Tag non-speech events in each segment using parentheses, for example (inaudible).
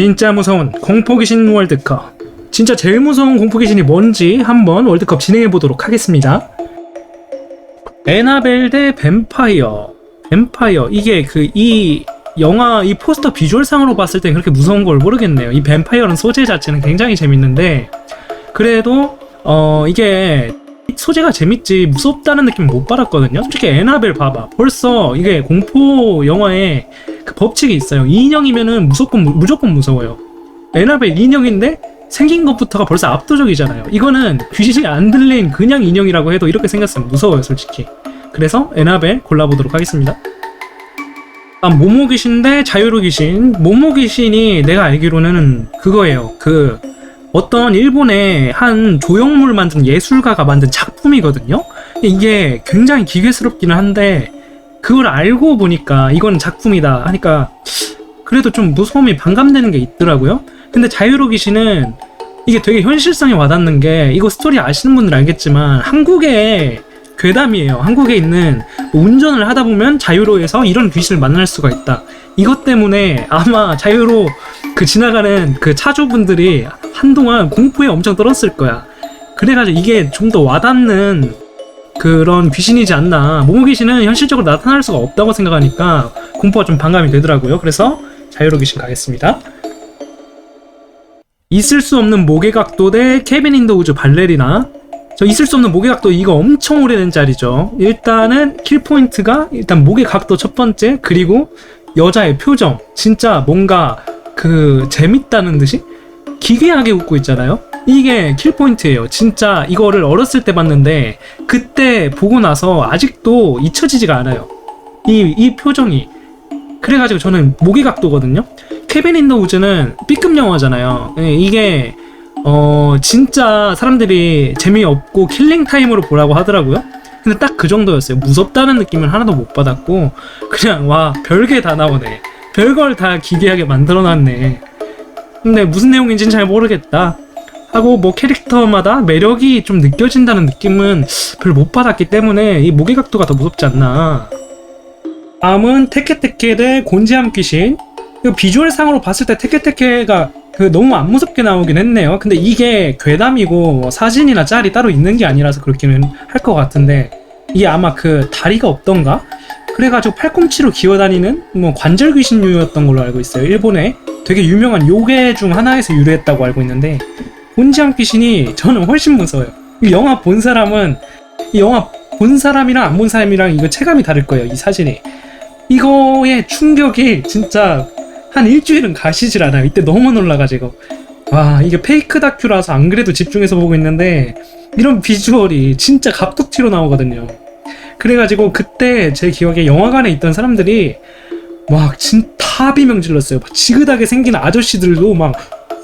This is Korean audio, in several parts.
진짜 무서운 공포귀신 월드컵. 진짜 제일 무서운 공포귀신이 뭔지 한번 월드컵 진행해 보도록 하겠습니다. 에나벨 대 뱀파이어. 뱀파이어. 이게 그 이 영화 이 포스터 비주얼상으로 봤을 땐 그렇게 무서운 걸 모르겠네요. 이 뱀파이어는 소재 자체는 굉장히 재밌는데 그래도 어 이게 소재가 재밌지 무섭다는 느낌 못 받았거든요. 솔직히 에나벨 봐봐. 벌써 이게 공포 영화에 그 법칙이 있어요. 인형이면은 무조건 무조건 무서워요. 에나벨 인형인데 생긴 것부터가 벌써 압도적이잖아요. 이거는 귀신이 안 들린 그냥 인형이라고 해도 이렇게 생겼으면 무서워요, 솔직히. 그래서 에나벨 골라보도록 하겠습니다. 아, 모모 귀신 대 자유로 귀신. 모모 귀신이 내가 알기로는 그거예요. 그 어떤 일본의 한 조형물 만든 예술가가 만든 작품이거든요. 이게 굉장히 기괴스럽기는 한데 그걸 알고 보니까 이건 작품이다 하니까 그래도 좀 무서움이 반감되는 게 있더라고요. 근데 자유로 귀신은 이게 되게 현실성이 와닿는 게 이거 스토리 아시는 분들 알겠지만 한국의 괴담이에요. 한국에 있는 뭐 운전을 하다 보면 자유로에서 이런 귀신을 만날 수가 있다. 이것 때문에 아마 자유로 그 지나가는 그 차주분들이 한동안 공포에 엄청 떨었을 거야. 그래가지고 이게 좀 더 와닿는 그런 귀신이지 않나. 모모 귀신은 현실적으로 나타날 수가 없다고 생각하니까 공포가 좀 반감이 되더라고요. 그래서 자유로 귀신 가겠습니다. 있을 수 없는 모계 각도 대 케빈 인더 우즈 발레리나. 저 있을 수 없는 모계 각도 이거 엄청 오래된 짤이죠. 일단은 킬 포인트가 일단 모계 각도 첫 번째 그리고 여자의 표정 진짜 뭔가 그 재밌다는 듯이 기괴하게 웃고 있잖아요. 이게 킬 포인트예요. 진짜 이거를 어렸을 때 봤는데 그때 보고 나서 아직도 잊혀지지가 않아요. 이, 이 표정이. 그래가지고 저는 모기 각도거든요. 케빈 인더 우즈는 B급 영화잖아요. 예, 이게 어 진짜 사람들이 재미없고 킬링 타임으로 보라고 하더라고요. 근데 딱 그 정도였어요. 무섭다는 느낌을 하나도 못 받았고 그냥 와 별게 다 나오네. 별걸 다 기괴하게 만들어놨네. 근데 무슨 내용인지는 잘 모르겠다. 하고 뭐 캐릭터마다 매력이 좀 느껴진다는 느낌은 별못 받았기 때문에 이 모기 각도가 더 무섭지 않나. 다음은 테케테케 대 곤지암 귀신. 이거 비주얼상으로 봤을 때 테케테케가 그 너무 안 무섭게 나오긴 했네요. 근데 이게 괴담이고 뭐 사진이나 짤이 따로 있는 게 아니라서 그렇게는 할 것 같은데 이게 아마 그 다리가 없던가? 그래가지고 팔꿈치로 기어다니는 뭐 관절 귀신류였던 걸로 알고 있어요. 일본에 되게 유명한 요괴 중 하나에서 유래했다고 알고 있는데 곤지암 귀신이 저는 훨씬 무서워요. 이 영화 본 사람은 이 영화 본 사람이랑 안 본 사람이랑 이거 체감이 다를 거예요. 이 사진이 이거의 충격이 진짜 한 일주일은 가시질 않아요. 이때 너무 놀라가지고 와 이게 페이크 다큐라서 안 그래도 집중해서 보고 있는데 이런 비주얼이 진짜 갑툭튀로 나오거든요. 그래가지고 그때 제 기억에 영화관에 있던 사람들이 막 진짜 비명 질렀어요. 막 지긋하게 생긴 아저씨들도 막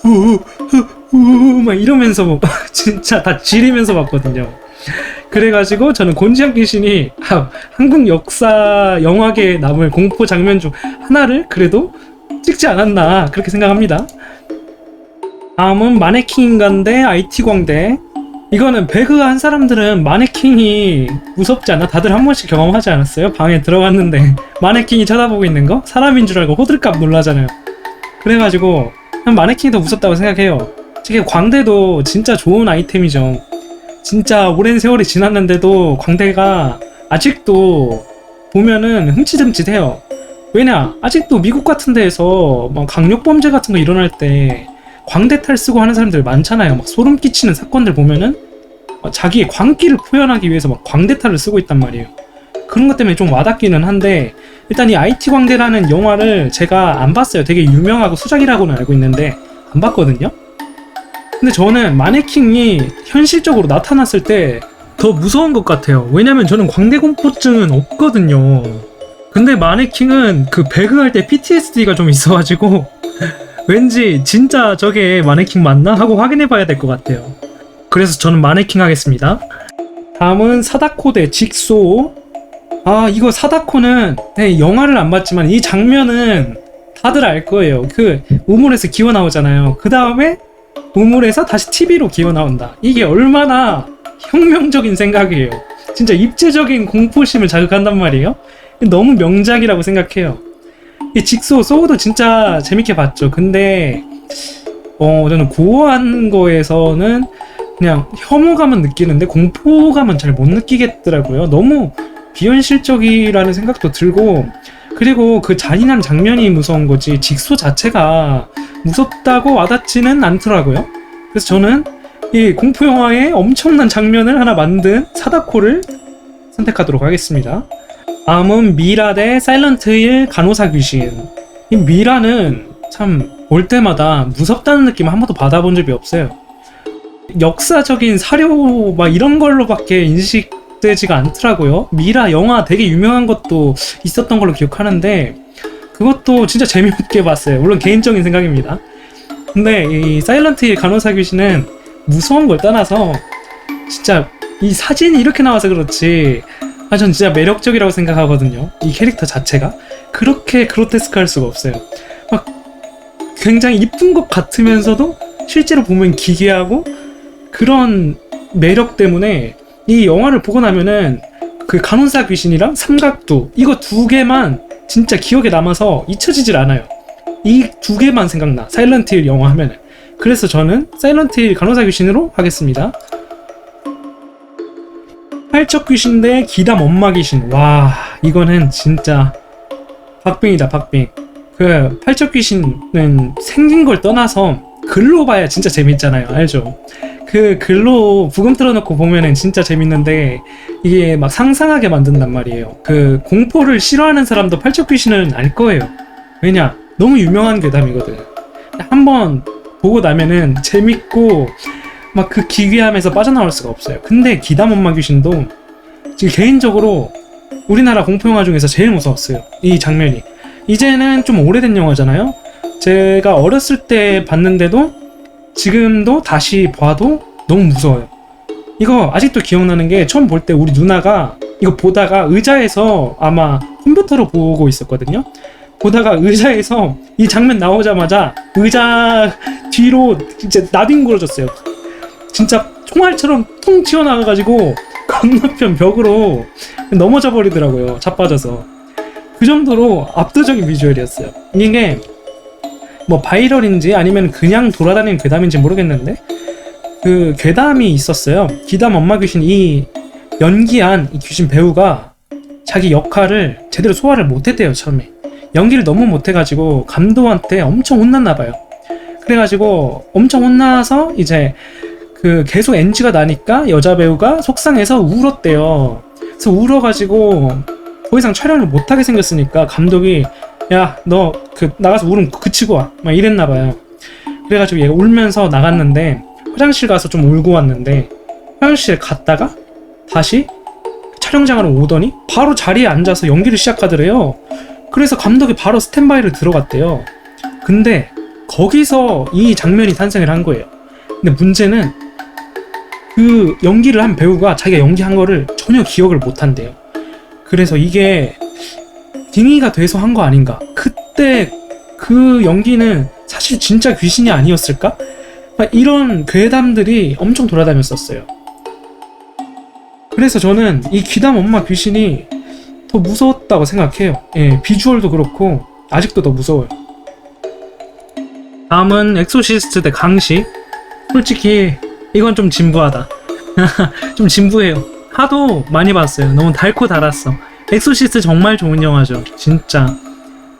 우우우우 막 이러면서 (laughs) 진짜 다 지리면서 봤거든요. 그래가지고 저는 곤지암 귀신이 아, 한국 역사 영화계에 남을 공포 장면 중 하나를 그래도 찍지 않았나 그렇게 생각합니다. 다음은 마네킹 인간 대 IT 광대. 이거는 배그 한 사람들은 마네킹이 무섭지 않아? 다들 한 번씩 경험하지 않았어요? 방에 들어갔는데 (laughs) 마네킹이 쳐다보고 있는 거? 사람인 줄 알고 호들갑 놀라잖아요. 그래가지고 난 마네킹이 더 무섭다고 생각해요. 특히 광대도 진짜 좋은 아이템이죠. 진짜 오랜 세월이 지났는데도 광대가 아직도 보면은 흠칫흠칫해요. 왜냐? 아직도 미국 같은 데에서 막 강력 범죄 같은 거 일어날 때 광대탈 쓰고 하는 사람들 많잖아요. 막 소름 끼치는 사건들 보면은 어, 자기의 광기를 표현하기 위해서 막 광대탈을 쓰고 있단 말이에요. 그런 것 때문에 좀 와닿기는 한데 일단 이 IT 광대라는 영화를 제가 안 봤어요. 되게 유명하고 수작이라고는 알고 있는데 안 봤거든요. 근데 저는 마네킹이 현실적으로 나타났을 때 더 무서운 것 같아요. 왜냐면 저는 광대 공포증은 없거든요. 근데 마네킹은 그 배그 할 때 PTSD가 좀 있어가지고 (laughs) 왠지 진짜 저게 마네킹 맞나 하고 확인해 봐야 될 것 같아요. 그래서 저는 마네킹 하겠습니다. 다음은 사다코 대 직소. 아 이거 사다코는 네, 영화를 안 봤지만 이 장면은 다들 알 거예요. 그 우물에서 기어 나오잖아요. 그 다음에 우물에서 다시 TV로 기어 나온다. 이게 얼마나 혁명적인 생각이에요. 진짜 입체적인 공포심을 자극한단 말이에요. 너무 명작이라고 생각해요. 이 직소 소우도 진짜 재밌게 봤죠. 근데 어 저는 고어한 거에서는 그냥 혐오감은 느끼는데 공포감은 잘 못 느끼겠더라고요. 너무 비현실적이라는 생각도 들고 그리고 그 잔인한 장면이 무서운 거지 직소 자체가 무섭다고 와닿지는 않더라고요. 그래서 저는 이 공포 영화의 엄청난 장면을 하나 만든 사다코를 선택하도록 하겠습니다. 다음은 미라 대 사일런트 힐 간호사 귀신. 이 미라는 참 볼 때마다 무섭다는 느낌 한 번도 받아본 적이 없어요. 역사적인 사료 막 이런 걸로밖에 인식되지가 않더라고요. 미라 영화 되게 유명한 것도 있었던 걸로 기억하는데 그것도 진짜 재미없게 봤어요. 물론 개인적인 생각입니다. 근데 이 사일런트 힐 간호사 귀신은 무서운 걸 떠나서 진짜 이 사진이 이렇게 나와서 그렇지 아, 전 진짜 매력적이라고 생각하거든요. 이 캐릭터 자체가. 그렇게 그로테스크 할 수가 없어요. 막 굉장히 이쁜 것 같으면서도 실제로 보면 기괴하고 그런 매력 때문에 이 영화를 보고 나면은 그 간혼사 귀신이랑 삼각도 이거 두 개만 진짜 기억에 남아서 잊혀지질 않아요. 이 두 개만 생각나. 사일런트 힐 영화 하면은. 그래서 저는 사일런트 힐 간호사 귀신으로 하겠습니다. 팔척 귀신 대 기담 엄마 귀신. 와, 이거는 진짜 박빙이다, 박빙. 그 팔척 귀신은 생긴 걸 떠나서 글로 봐야 진짜 재밌잖아요. 알죠? 그 글로 부금 틀어놓고 보면은 진짜 재밌는데 이게 막 상상하게 만든단 말이에요. 그 공포를 싫어하는 사람도 팔척 귀신은 알 거예요. 왜냐? 너무 유명한 괴담이거든. 한번 보고 나면은 재밌고 막 그 기괴함에서 빠져나올 수가 없어요. 근데 기담 엄마 귀신도 지금 개인적으로 우리나라 공포 영화 중에서 제일 무서웠어요. 이 장면이. 이제는 좀 오래된 영화잖아요. 제가 어렸을 때 봤는데도 지금도 다시 봐도 너무 무서워요. 이거 아직도 기억나는 게 처음 볼 때 우리 누나가 이거 보다가 의자에서 아마 컴퓨터로 보고 있었거든요. 보다가 의자에서 이 장면 나오자마자 의자 뒤로 이제 나뒹굴어졌어요. 진짜 총알처럼 통 튀어나와가지고 건너편 벽으로 넘어져 버리더라고요. 자빠져서. 그 정도로 압도적인 비주얼이었어요. 이게 뭐 바이럴인지 아니면 그냥 돌아다니는 괴담인지 모르겠는데 그 괴담이 있었어요. 기담 엄마 귀신 이 연기한 이 귀신 배우가 자기 역할을 제대로 소화를 못했대요 처음에 연기를 너무 못해가지고 감독한테 엄청 혼났나 봐요. 그래가지고 엄청 혼나서 이제 그 계속 NG가 나니까 여자 배우가 속상해서 울었대요. 그래서 울어가지고 더 이상 촬영을 못하게 생겼으니까 감독이 야 너 그 나가서 울음 그치고 와 막 이랬나 봐요. 그래가지고 얘가 울면서 나갔는데 화장실 가서 좀 울고 왔는데 화장실에 갔다가 다시 촬영장으로 오더니 바로 자리에 앉아서 연기를 시작하더래요. 그래서 감독이 바로 스탠바이를 들어갔대요. 근데 거기서 이 장면이 탄생을 한 거예요. 근데 문제는 그 연기를 한 배우가 자기가 연기한 거를 전혀 기억을 못 한대요. 그래서 이게 빙의가 돼서 한 거 아닌가? 그때 그 연기는 사실 진짜 귀신이 아니었을까? 막 이런 괴담들이 엄청 돌아다녔었어요. 그래서 저는 이 귀담 엄마 귀신이 더 무서웠다고 생각해요. 예, 비주얼도 그렇고 아직도 더 무서워요. 다음은 엑소시스트 대 강시. 솔직히 이건 좀 진부하다. (laughs) 좀 진부해요. 하도 많이 봤어요. 너무 달고 달았어. 엑소시스트 정말 좋은 영화죠. 진짜.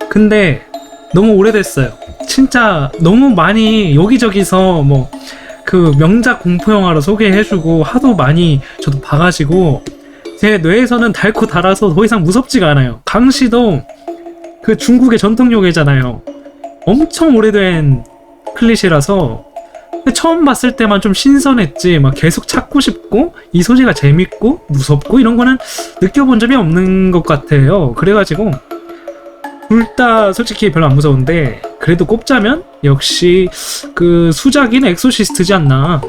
근데 너무 오래됐어요. 진짜 너무 많이 여기저기서 뭐 그 명작 공포 영화로 소개해주고 하도 많이 저도 봐가지고 제 뇌에서는 달고 달아서 더 이상 무섭지가 않아요. 강시도 그 중국의 전통 요괴잖아요. 엄청 오래된 클리셰라서 처음 봤을 때만 좀 신선했지 막 계속 찾고 싶고 이 소재가 재밌고 무섭고 이런 거는 느껴본 적이 없는 것 같아요. 그래가지고 둘 다 솔직히 별로 안 무서운데 그래도 꼽자면 역시 그 수작인 엑소시스트지 않나.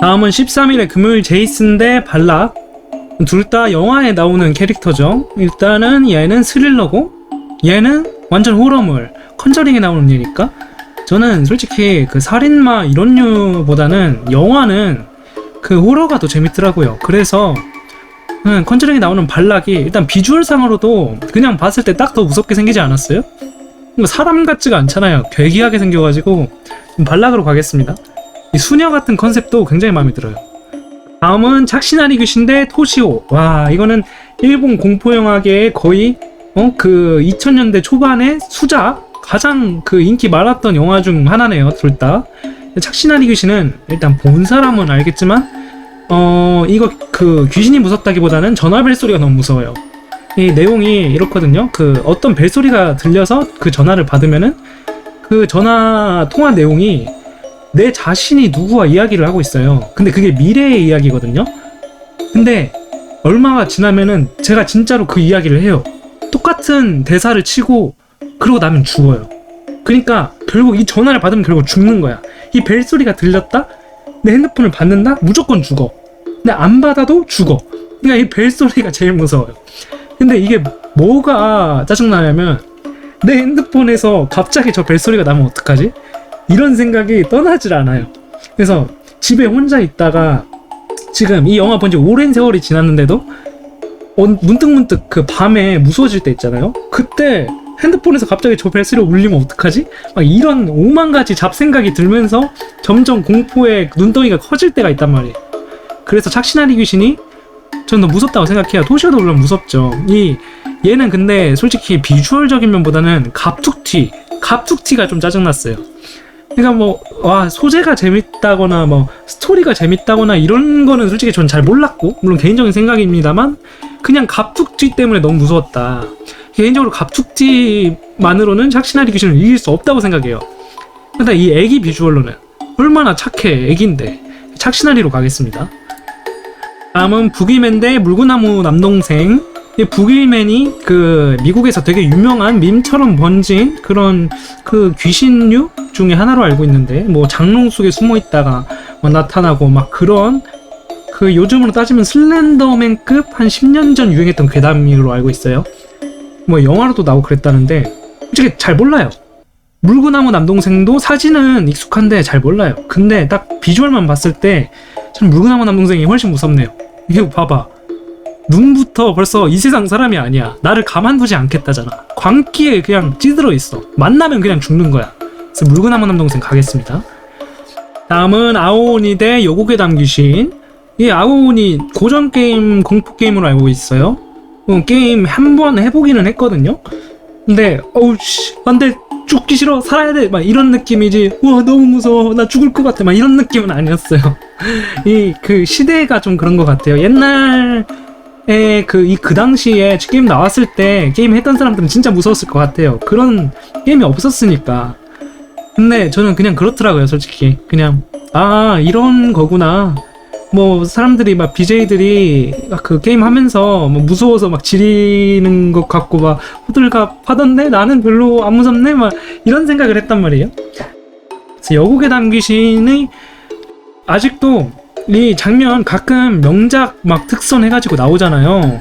다음은 13일에 금요일 제이슨 대 발락 둘 다 영화에 나오는 캐릭터죠. 일단은 얘는 스릴러고 얘는 완전 호러물 컨저링에 나오는 얘니까 저는 솔직히 그 살인마 이런 류보다는 영화는 그 호러가 더 재밌더라고요. 그래서 음, 컨저링에 나오는 발락이 일단 비주얼상으로도 그냥 봤을 때 딱 더 무섭게 생기지 않았어요? 사람 같지가 않잖아요. 괴기하게 생겨가지고 좀 발락으로 가겠습니다. 이 수녀 같은 컨셉도 굉장히 마음에 들어요. 다음은 착신아리 귀신대 토시오. 와 이거는 일본 공포 영화계의 거의 어 그 2000년대 초반의 수작 가장 그 인기 많았던 영화 중 하나네요. 둘 다. 착신아리 귀신은 일단 본 사람은 알겠지만 어 이거 그 귀신이 무섭다기보다는 전화벨 소리가 너무 무서워요. 이 내용이 이렇거든요. 그 어떤 벨 소리가 들려서 그 전화를 받으면은 그 전화 통화 내용이 내 자신이 누구와 이야기를 하고 있어요. 근데 그게 미래의 이야기거든요. 근데 얼마가 지나면은 제가 진짜로 그 이야기를 해요. 똑같은 대사를 치고 그러고 나면 죽어요. 그러니까 결국 이 전화를 받으면 결국 죽는 거야. 이 벨소리가 들렸다? 내 핸드폰을 받는다? 무조건 죽어. 근데 안 받아도 죽어. 그러니까 이 벨소리가 제일 무서워요. 근데 이게 뭐가 짜증나냐면 내 핸드폰에서 갑자기 저 벨소리가 나면 어떡하지? 이런 생각이 떠나질 않아요. 그래서 집에 혼자 있다가 지금 이 영화 본 지 오랜 세월이 지났는데도 어, 문득 문득 그 밤에 무서워질 때 있잖아요. 그때 핸드폰에서 갑자기 저 벨소리가 울리면 어떡하지? 막 이런 오만 가지 잡생각이 들면서 점점 공포의 눈덩이가 커질 때가 있단 말이에요. 그래서 착신아리 귀신이 저는 더 무섭다고 생각해요. 토시오도 물론 무섭죠. 이 얘는 근데 솔직히 비주얼적인 면보다는 갑툭튀, 갑툭튀가 좀 짜증났어요. 그러니까 뭐 와 소재가 재밌다거나 뭐 스토리가 재밌다거나 이런 거는 솔직히 전 잘 몰랐고 물론 개인적인 생각입니다만 그냥 갑툭튀 때문에 너무 무서웠다. 개인적으로 갑툭튀만으로는 착신아리 귀신을 이길 수 없다고 생각해요. 근데 이 애기 비주얼로는 얼마나 착해 애기인데 착신아리로 가겠습니다. 다음은 북이맨 대 물구나무 남동생. 이 북이맨이 그 미국에서 되게 유명한 밈처럼 번진 그런 그 귀신류 중에 하나로 알고 있는데 뭐 장롱 속에 숨어 있다가 뭐 나타나고 막 그런 그 요즘으로 따지면 슬렌더맨급 한 10년 전 유행했던 괴담으로 알고 있어요. 뭐 영화로도 나오고 그랬다는데 솔직히 잘 몰라요. 물구나무 남동생도 사진은 익숙한데 잘 몰라요. 근데 딱 비주얼만 봤을 때 저는 물구나무 남동생이 훨씬 무섭네요. 이거 봐봐. 눈부터 벌써 이 세상 사람이 아니야. 나를 가만두지 않겠다잖아. 광기에 그냥 찌들어 있어. 만나면 그냥 죽는 거야. 그래서 물구나무 남동생 가겠습니다. 다음은 아오니 대 여고괴 담귀신. 이 아오니 고전 게임 공포 게임으로 알고 있어요. 어, 게임 한 번 해보기는 했거든요. 근데 어우 씨 안돼. 죽기 싫어. 살아야 돼. 막 이런 느낌이지. 와 너무 무서워. 나 죽을 것 같아. 막 이런 느낌은 아니었어요. (laughs) 이 그 시대가 좀 그런 것 같아요. 옛날에 그이그 당시에 게임 나왔을 때 게임 했던 사람들은 진짜 무서웠을 것 같아요. 그런 게임이 없었으니까. 근데 저는 그냥 그렇더라고요 솔직히. 그냥 아 이런 거구나 뭐 사람들이 막 BJ들이 그 게임 하면서 뭐 무서워서 막 지리는 것 같고 막 호들갑 하던데 나는 별로 안 무섭네 막 이런 생각을 했단 말이에요. 그래서 여국의 담귀신의 아직도 이 장면 가끔 명작 막 특선 해가지고 나오잖아요.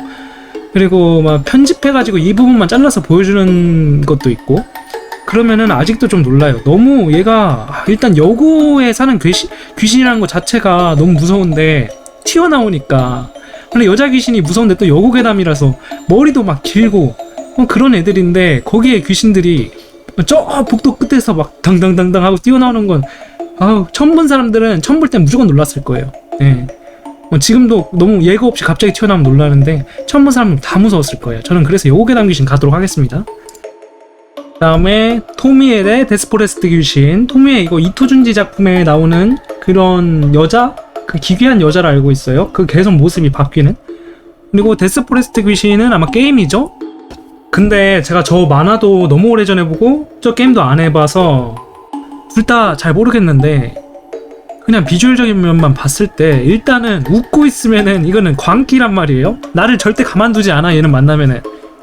그리고 막 편집해가지고 이 부분만 잘라서 보여주는 것도 있고 그러면은 아직도 좀 놀라요. 너무 얘가 일단 여고에 사는 귀신, 귀신이라는 것 자체가 너무 무서운데 튀어나오니까 원래 여자 귀신이 무서운데 또 여고 괴담이라서 머리도 막 길고 어, 그런 애들인데 거기에 귀신들이 저 복도 끝에서 막 당당당당 하고 뛰어나오는 건 아우 처음 본 사람들은 처음 볼 땐 무조건 놀랐을 거예요. 예. 뭐 지금도 너무 예고 없이 갑자기 튀어나오면 놀라는데 처음 본 사람은 다 무서웠을 거예요. 저는 그래서 여고 괴담 귀신 가도록 하겠습니다. 다음에 토미엘의 데스포레스트 귀신. 토미엘 이거 이토준지 작품에 나오는 그런 여자, 그 기괴한 여자를 알고 있어요. 그 계속 모습이 바뀌는. 그리고 데스포레스트 귀신은 아마 게임이죠. 근데 제가 저 만화도 너무 오래전에 보고 저 게임도 안 해봐서 둘 다 잘 모르겠는데 그냥 비주얼적인 면만 봤을 때 일단은 웃고 있으면은 이거는 광기란 말이에요. 나를 절대 가만두지 않아 얘는 만나면은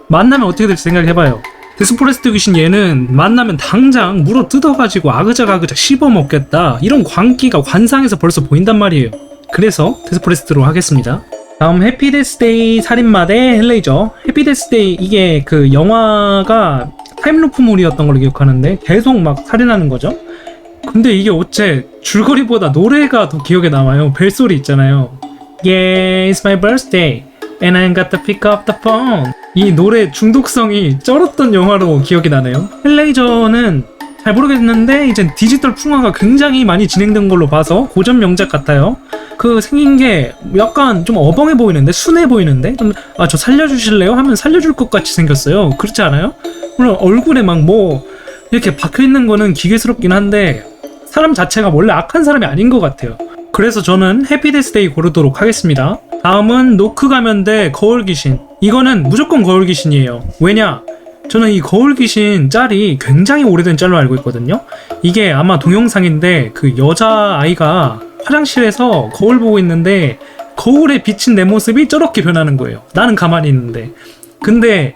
만나면 어떻게 될지 생각해봐요. 데스포레스트 귀신 얘는 만나면 당장 물어 뜯어가지고 아그작 아그작 씹어 먹겠다. 이런 광기가 관상에서 벌써 보인단 말이에요. 그래서 데스포레스트로 하겠습니다. 다음 해피데스데이 살인마 대 헬레이저 해피데스데이 이게 그 영화가 타임루프물이었던 걸로 기억하는데 계속 막 살인하는 거죠. 근데 이게 어째 줄거리보다 노래가 더 기억에 남아요. 벨소리 있잖아요. Yeah, it's my birthday and I got to pick up the phone 이 노래 중독성이 쩔었던 영화로 기억이 나네요. 헬레이저는 잘 모르겠는데 이제 디지털 풍화가 굉장히 많이 진행된 걸로 봐서 고전 명작 같아요. 그 생긴 게 약간 좀 어벙해 보이는데 순해 보이는데 좀 아 저 살려주실래요? 하면 살려줄 것 같이 생겼어요. 그렇지 않아요? 물론 얼굴에 막 뭐 이렇게 박혀 있는 거는 기괴스럽긴 한데 사람 자체가 원래 악한 사람이 아닌 것 같아요. 그래서 저는 해피데스데이 고르도록 하겠습니다. 다음은 노크 가면대 거울 귀신. 이거는 무조건 거울 귀신이에요. 왜냐? 저는 이 거울 귀신 짤이 굉장히 오래된 짤로 알고 있거든요. 이게 아마 동영상인데 그 여자 아이가 화장실에서 거울 보고 있는데 거울에 비친 내 모습이 저렇게 변하는 거예요. 나는 가만히 있는데. 근데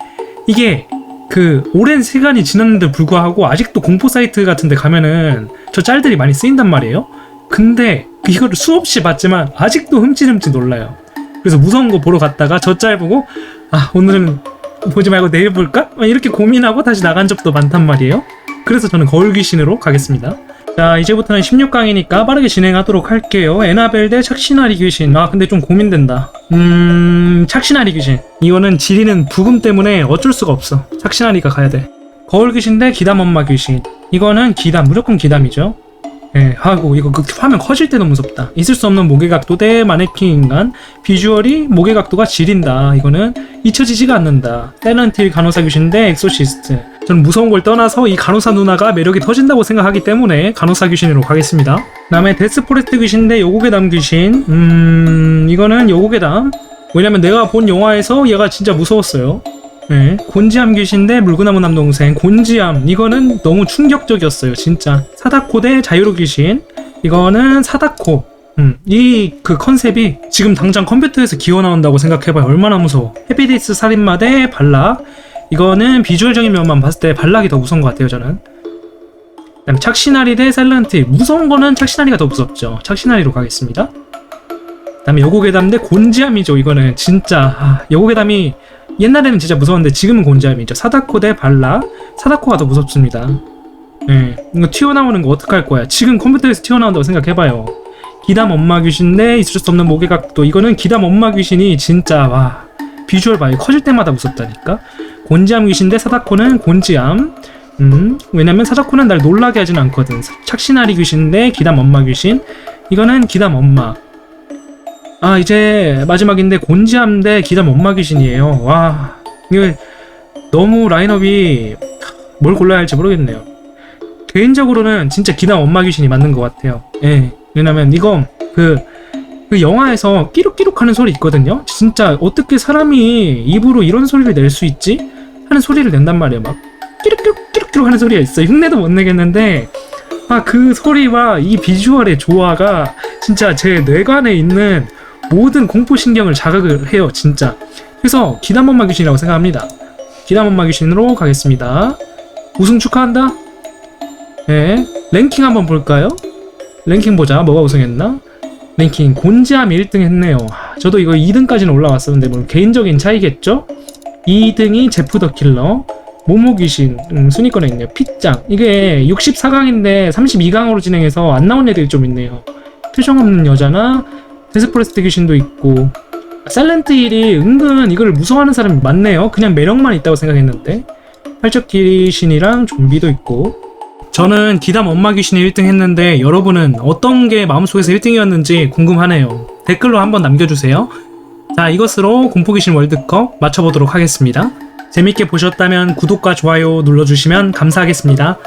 이게 그 오랜 시간이 지났는데 불구하고 아직도 공포 사이트 같은 데 가면은 저 짤들이 많이 쓰인단 말이에요. 근데 이거를 수없이 봤지만 아직도 흠칫흠칫 놀라요. 그래서 무서운 거 보러 갔다가 저 짤 보고 아 오늘은 보지 말고 내일 볼까? 막 이렇게 고민하고 다시 나간 적도 많단 말이에요. 그래서 저는 거울 귀신으로 가겠습니다. 자 이제부터는 16강이니까 빠르게 진행하도록 할게요. 에나벨 대 착시나리 귀신. 아 근데 좀 고민된다. 음 착시나리 귀신. 이거는 지리는 부금 때문에 어쩔 수가 없어. 착시나리가 가야 돼. 거울 귀신 대 기담 엄마 귀신. 이거는 기담 무조건 기담이죠. 예, 하고 이거 그 화면 커질 때도 무섭다. 있을 수 없는 모계 각도 대 마네킹 인간. 비주얼이 모계 각도가 지린다. 이거는 잊혀지지가 않는다. 탤런트 간호사 귀신 대 엑소시스트. 저는 무서운 걸 떠나서 이 간호사 누나가 매력이 터진다고 생각하기 때문에 간호사 귀신으로 가겠습니다. 다음에 데스포레스트 귀신 대 여고괴담 귀신. 음, 이거는 여고괴담. 왜냐면 내가 본 영화에서 얘가 진짜 무서웠어요. 네, 곤지암 귀신 대 물구나무 남동생 곤지암. 이거는 너무 충격적이었어요 진짜. 사다코 대 자유로 귀신. 이거는 사다코. 음, 이 그 컨셉이 지금 당장 컴퓨터에서 기어 나온다고 생각해봐요. 얼마나 무서워. 해피데이스 살인마 대 발락. 이거는 비주얼적인 면만 봤을 때 발락이 더 무서운 것 같아요 저는. 그다음 착시나리 대 셀런트. 무서운 거는 착시나리가 더 무섭죠. 착시나리로 가겠습니다. 그다음에 여고괴담 대 곤지암이죠 이거는. 진짜. 아, 여고괴담이 옛날에는 진짜 무서웠는데 지금은 곤지암이죠. 사다코 대 발라. 사다코가 더 무섭습니다. 예. 이거 튀어나오는 거 어떡할 거야. 지금 컴퓨터에서 튀어나온다고 생각해봐요. 기담 엄마 귀신 대 있을 수 없는 모계 각도. 이거는 기담 엄마 귀신이 진짜, 와. 비주얼 봐요. 커질 때마다 무섭다니까. 곤지암 귀신 대 사다코는 곤지암. 음, 왜냐면 사다코는 날 놀라게 하진 않거든. 착시나리 귀신 대 기담 엄마 귀신. 이거는 기담 엄마. 아 이제 마지막인데 곤지암 대 기담 엄마 귀신이에요. 와 이거 너무 라인업이 뭘 골라야 할지 모르겠네요. 개인적으로는 진짜 기담 엄마 귀신이 맞는 것 같아요. 예 왜냐면 이거 그, 그 영화에서 끼룩끼룩 하는 소리 있거든요? 진짜 어떻게 사람이 입으로 이런 소리를 낼 수 있지? 하는 소리를 낸단 말이에요. 막 끼룩끼룩 끼룩끼룩 하는 소리가 있어 흉내도 못 내겠는데 아 그 소리와 이 비주얼의 조화가 진짜 제 뇌관에 있는 모든 공포신경을 자극을 해요, 진짜. 그래서 기담엄마 귀신이라고 생각합니다. 기담엄마 귀신으로 가겠습니다. 우승 축하한다. 네, 랭킹 한번 볼까요? 랭킹 보자. 뭐가 우승했나? 랭킹 곤지암이 1등 했네요. 저도 이거 2등까지는 올라왔었는데 뭐 개인적인 차이겠죠? 2등이 제프 더 킬러, 모모 귀신 음, 순위권에 있네요. 핏장 이게 64강인데 32강으로 진행해서 안 나온 애들이 좀 있네요. 표정 없는 여자나 데스프레스트 귀신도 있고 셀렌트 힐이 은근 이걸 무서워하는 사람이 많네요. 그냥 매력만 있다고 생각했는데 팔적 귀신이랑 좀비도 있고 저는 기담 엄마 귀신이 1등 했는데 여러분은 어떤 게 마음속에서 1등이었는지 궁금하네요. 댓글로 한번 남겨주세요. 자 이것으로 공포 귀신 월드컵 마쳐보도록 하겠습니다. 재밌게 보셨다면 구독과 좋아요 눌러주시면 감사하겠습니다.